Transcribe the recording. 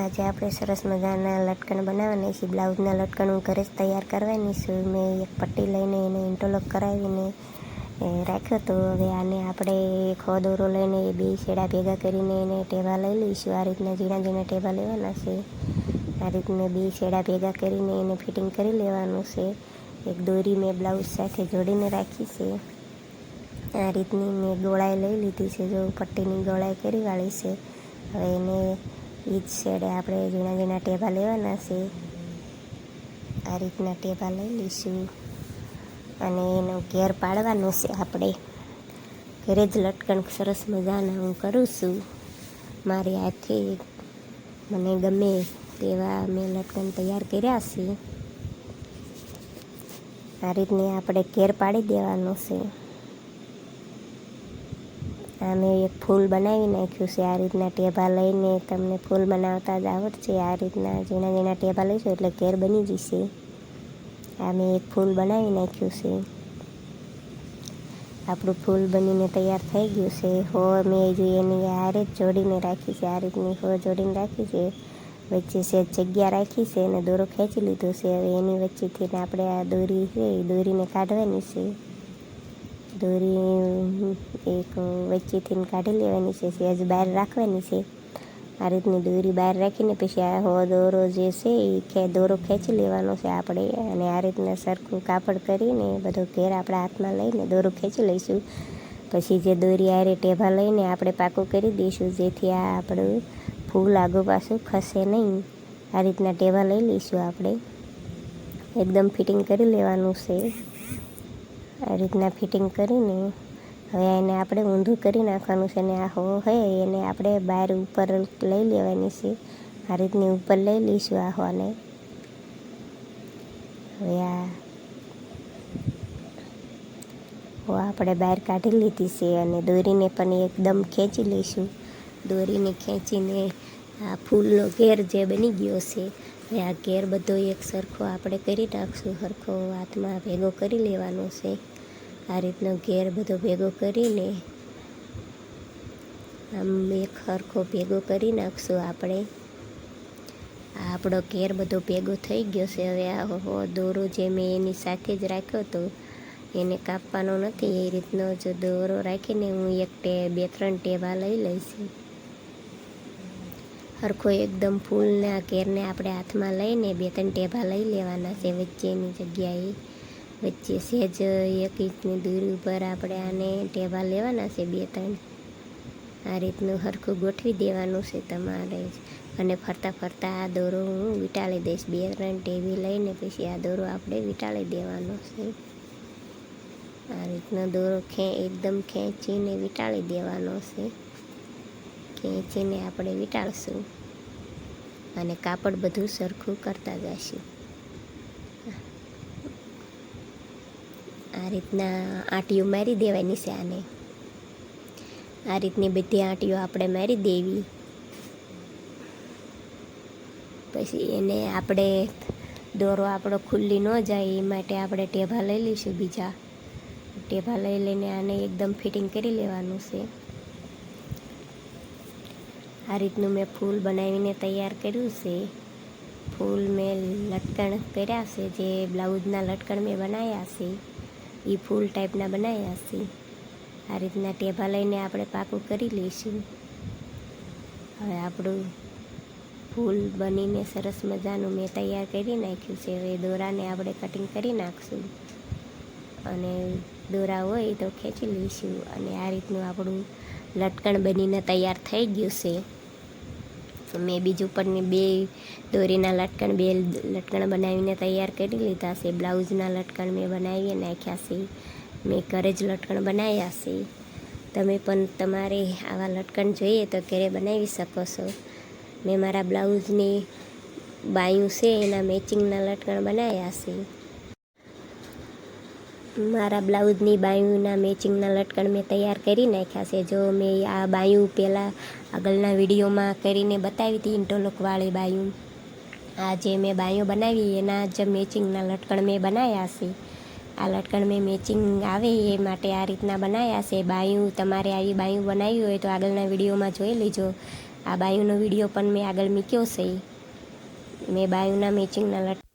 આજે આપણે સરસ મજાના લટકણ બનાવવાના છે બ્લાઉઝના લટકણ હું ઘરે જ તૈયાર કરવાની છું. મેં એક પટ્ટી લઈને એને ઇન્ટરલોક કરાવીને રાખ્યો તો હવે આને આપણે ખો દોરો લઈને એ બે છેડા ભેગા કરીને એને ટેવા લઈ લઈશું. આ રીતના ઝીણા ઝીણા ટેવા લેવાના છે. આ રીતના બે છેડા ભેગા કરીને એને ફિટિંગ કરી લેવાનું છે. એક દોરી મેં બ્લાઉઝ સાથે જોડીને રાખી છે. આ રીતની મેં ગોળાઈ લઈ લીધી છે. જો પટ્ટીની ગોળાઈ કરી વાળી છે, હવે એને એ જ શેડે આપણે ઝીણા ઝીણા ટેબા લેવાના છે. આ રીતના ટેબા લઈ લઈશું. અને એનો ઘેર પાડવાનો છે આપણે. ઘરે જ લટકણ સરસ મજાના હું કરું છું. મારી હાથે મને ગમે તેવા મેં લટકણ તૈયાર કર્યા છે. આ રીતની આપણે ઘેર પાડી દેવાનો છે. મેં એક ફૂલ બનાવી નાખ્યું છે. આ રીતના ટેભા લઈને તમને ફૂલ બનાવતા જ આવડશે. આ રીતના ઝીણા ઝીણા ટેભા લઈશું એટલે ઘેર બની જશે. આ મેં એક ફૂલ બનાવી નાખ્યું છે. આપણું ફૂલ બનીને તૈયાર થઈ ગયું છે. હો, મેં જો એની હારે જ જોડીને રાખી છે. આ રીતની હો જોડીને રાખી છે. વચ્ચે છે જગ્યા રાખી છે અને દોરો ખેંચી લીધો છે. હવે એની વચ્ચેથી આપણે આ દોરી છે, એ દોરીને કાઢવાની છે. દોરી એક વચ્ચેથી કાઢી લેવાની છે સેજ બહાર રાખવાની છે. આ રીતની દોરી બહાર રાખીને પછી આ હો દોરો જે છે એ ખે, દોરો ખેંચી લેવાનો છે આપણે. અને આ રીતના સરખું કાપડ કરીને બધો ઘેર આપણા હાથમાં લઈને દોરો ખેંચી લઈશું. પછી જે દોરી આરે ટેભા લઈને આપણે પાકું કરી દઈશું, જેથી આ આપણું ફૂલ આગો પાછું ખસે નહીં. આ રીતના ટેભા લઈ લઈશું આપણે. એકદમ ફિટિંગ કરી લેવાનું છે. આ રીતના ફિટિંગ કરીને હવે એને આપણે ઊંધું કરી નાખવાનું છે અને આ હો હોય એને આપણે બહાર ઉપર લઈ લેવાની છે. આ રીતની ઉપર લઈ લઈશું આ હોને. હવે આ હો આપણે બહાર કાઢી લીધી છે અને દોરીને પણ એકદમ ખેંચી લઈશું. દોરીને ખેંચીને આ ફૂલનો ઘેર જે બની ગયો છે હવે આ ઘેર બધો એક સરખો આપણે કરી નાખશું. સરખો હાથમાં ભેગો કરી લેવાનો છે. આ રીતનો ઘેર બધો ભેગો કરીને આમ એક સરખો ભેગો કરી નાખશું આપણે. આ આપણો ઘેર બધો ભેગો થઈ ગયો છે. હવે આ દોરો જે મેં એની સાથે જ રાખ્યો હતો એને કાપવાનો નથી. એ રીતનો જો દોરો રાખીને હું એક ટે બે ત્રણ ટેવા લઈ લઈશ. હરખો એકદમ ફૂલના કેરને આપણે હાથમાં લઈને બે ત્રણ ટેભા લઈ લેવાના છે વચ્ચેની જગ્યાએ. વચ્ચે સહેજ એક ઇંચની દૂરી ઉપર આપણે આને ટેબા લેવાના છે બે ત્રણ. આ રીતનું હરખું ગોઠવી દેવાનું છે તમારે અને ફરતા ફરતા આ દોરો હું વીંટાળી દઈશ. બે ત્રણ ટેબી લઈને પછી આ દોરો આપણે વીંટાળી દેવાનો છે. આ રીતનો દોરો ખે એકદમ ખેંચીને વીંટાળી દેવાનો છે. ખેંચીને આપણે વીંટાળશું અને કાપડ બધું સરખું કરતા જઈશું આ રીતના આંટીઓ મારી દેવાની છે આને. આ રીતની બધી આંટીઓ આપણે મારી દેવી. પછી એને આપણે દોરો આપણો ખુલ્લી ન જાય એ માટે આપણે ટેભા લઈ લઈશું બીજા. ટેભા લઈ લઈને આને એકદમ ફિટિંગ કરી લેવાનું છે. આ રીતનું મેં ફૂલ બનાવીને તૈયાર કર્યું છે. ફૂલ મેં લટકણ કર્યા છે, જે બ્લાઉઝના લટકણ મેં બનાવ્યા છે. એ ફૂલ ટાઈપના બનાવ્યા છે. આ રીતના ટેભા લઈને આપણે પાકું કરી લઈશું. હવે આપણું ફૂલ બનીને સરસ મજાનું મેં તૈયાર કરી નાખ્યું છે. હવે દોરાને આપણે કટિંગ કરી નાખશું. અને દોરા હોય તો ખેંચી લઈશું. અને આ રીતનું આપણું લટકણ બનીને તૈયાર થઈ ગયું છે. મેં બીજું પણ બે દોરીના લટકણ, બે લટકણ બનાવીને તૈયાર કરી લીધા છે. બ્લાઉઝના લટકણ મેં બનાવી નાખ્યા છે. મેં ઘરે જ લટકણ બનાવ્યા છે. તમે પણ તમારે આવા લટકણ જોઈએ તો ઘરે બનાવી શકો છો. મેં મારા બ્લાઉઝની બાયું છે, એના મેચિંગના લટકણ બનાવ્યા છે. મારા બ્લાઉઝની બાયુના મેચિંગના લટકણ મેં તૈયાર કરી નાખ્યા છે. જો મેં આ બાયું પહેલાં આગળના વિડીયોમાં કરીને બતાવી હતી ઇન્ટરલોકવાળી બાયું. આ જે મેં બાયું બનાવી એના જ મેચિંગના લટકણ મેં બનાવ્યા છે. આ લટકણ મેં મેચિંગ આવે એ માટે આ રીતના બનાવ્યા છે. બાયું, તમારે આવી બાયું બનાવી હોય તો આગળના વિડીયોમાં જોઈ લેજો. આ બાયુનો વીડિયો પણ મેં આગળ મૂક્યો છે. મેં બાયુના મેચિંગના લટ